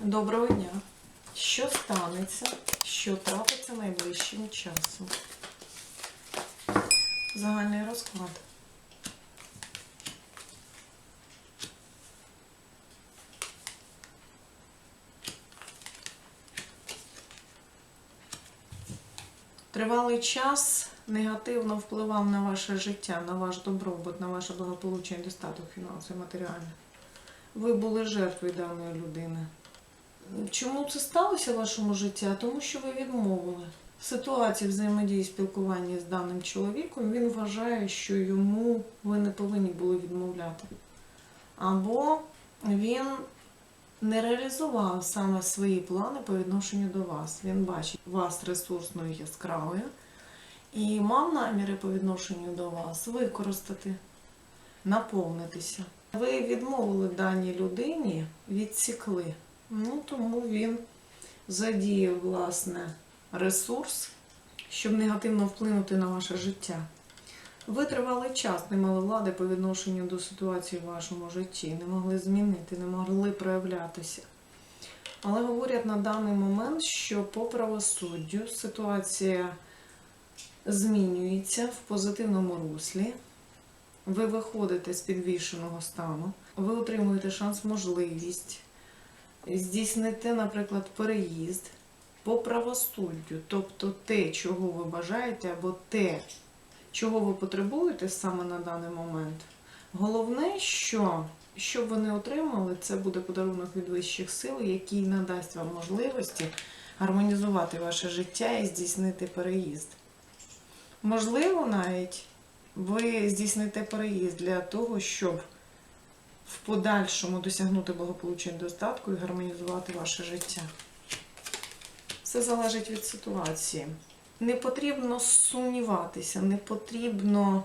Доброго дня. Що станеться, що трапиться найближчим часом? Загальний розклад. Тривалий час негативно впливав на ваше життя, на ваш добробут, на ваше благополуччя і достаток фінансовий, матеріальний. Ви були жертвою даної людини. Чому це сталося в вашому житті? Тому що ви відмовили. В ситуації взаємодії спілкування з даним чоловіком він вважає, що йому ви не повинні були відмовляти. Або він не реалізував саме свої плани по відношенню до вас. Він бачить вас ресурсною яскравою і мав наміри по відношенню до вас використати, наповнитися. Ви відмовили даній людині, відсікли. Ну, тому він задіяв, власне, ресурс, щоб негативно вплинути на ваше життя. Ви тривалий час не мали влади по відношенню до ситуації в вашому житті, не могли змінити, не могли проявлятися. Але говорять на даний момент, що по правосуддю ситуація змінюється в позитивному руслі. Ви виходите з підвішеного стану, ви отримуєте шанс, можливість здійснити, наприклад, переїзд по правосуддю, тобто те, чого ви бажаєте, або те, чого ви потребуєте саме на даний момент. Головне, що щоб ви не отримали, це буде подарунок від вищих сил, який надасть вам можливості гармонізувати ваше життя і здійснити переїзд. Можливо, навіть ви здійсните переїзд для того, щоб в подальшому досягнути благополуччя і достатку і гармонізувати ваше життя. Все залежить від ситуації. Не потрібно сумніватися, не потрібно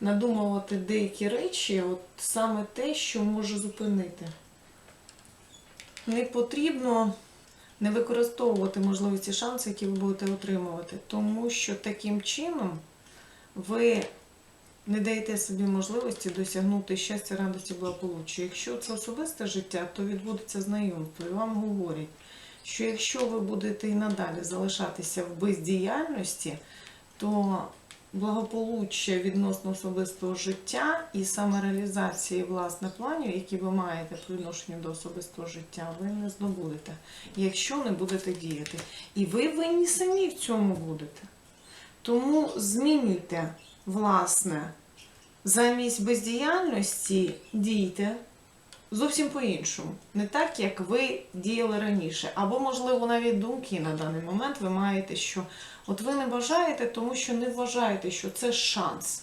надумувати деякі речі, от саме те, що може зупинити. Не потрібно не використовувати можливості шанси, які ви будете отримувати, тому що таким чином ви не даєте собі можливості досягнути щастя, радості, благополуччя. Якщо це особисте життя, то відбудеться знайомство. І вам говорять, що якщо ви будете і надалі залишатися в бездіяльності, то благополуччя відносно особистого життя і самореалізації власне планів, які ви маєте по відношенню до особистого життя, ви не здобудете, якщо не будете діяти. І ви винні самі в цьому будете. Тому змінюйте, власне, замість бездіяльності дійте зовсім по-іншому. Не так, як ви діяли раніше. Або, можливо, навіть думки на даний момент ви маєте, що от ви не бажаєте, тому що не вважаєте, що це шанс.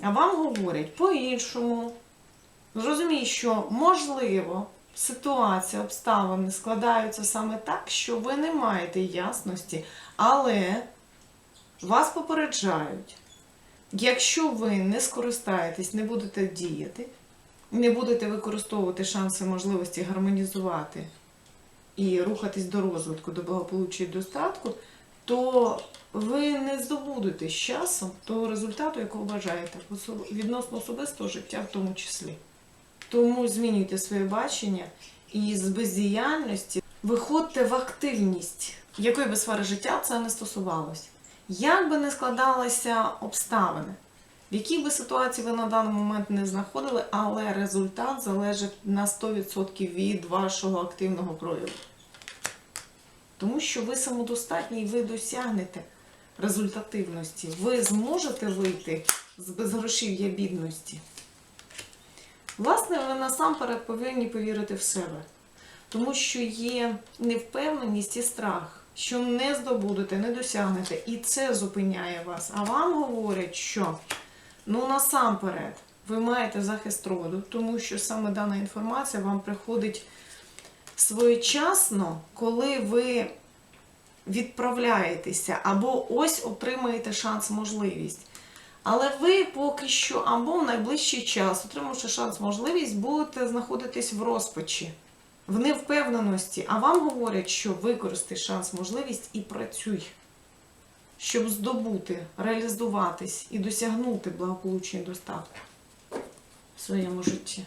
А вам говорять по-іншому. Зрозумій, що можливо. Ситуація, обставини складаються саме так, що ви не маєте ясності, але вас попереджають, якщо ви не скористаєтесь, не будете діяти, не будете використовувати шанси можливості гармонізувати і рухатись до розвитку, до благополуччя і достатку, то ви не здобудете з часом того результату, якого бажаєте, відносно особистого життя в тому числі. Тому змінюйте своє бачення і з бездіяльності виходьте в активність, якої би сфери життя це не стосувалось. Як би не складалися обставини, в якій би ситуації ви на даний момент не знаходили, але результат залежить на 100% від вашого активного прояву. Тому що ви самодостатні і ви досягнете результативності. Ви зможете вийти з безгрошів'я бідності. Власне, ви насамперед повинні повірити в себе, тому що є невпевненість і страх, що не здобудете, не досягнете, і це зупиняє вас. А вам говорять, що ну насамперед ви маєте захист роду, тому що саме дана інформація вам приходить своєчасно, коли ви відправляєтеся, або ось отримаєте шанс, можливість. Але ви поки що або в найближчий час, отримавши шанс, можливість, будете знаходитись в розпачі, в невпевненості. А вам говорять, що використай шанс, можливість і працюй, щоб здобути, реалізуватись і досягнути благополуччя і достатку в своєму житті.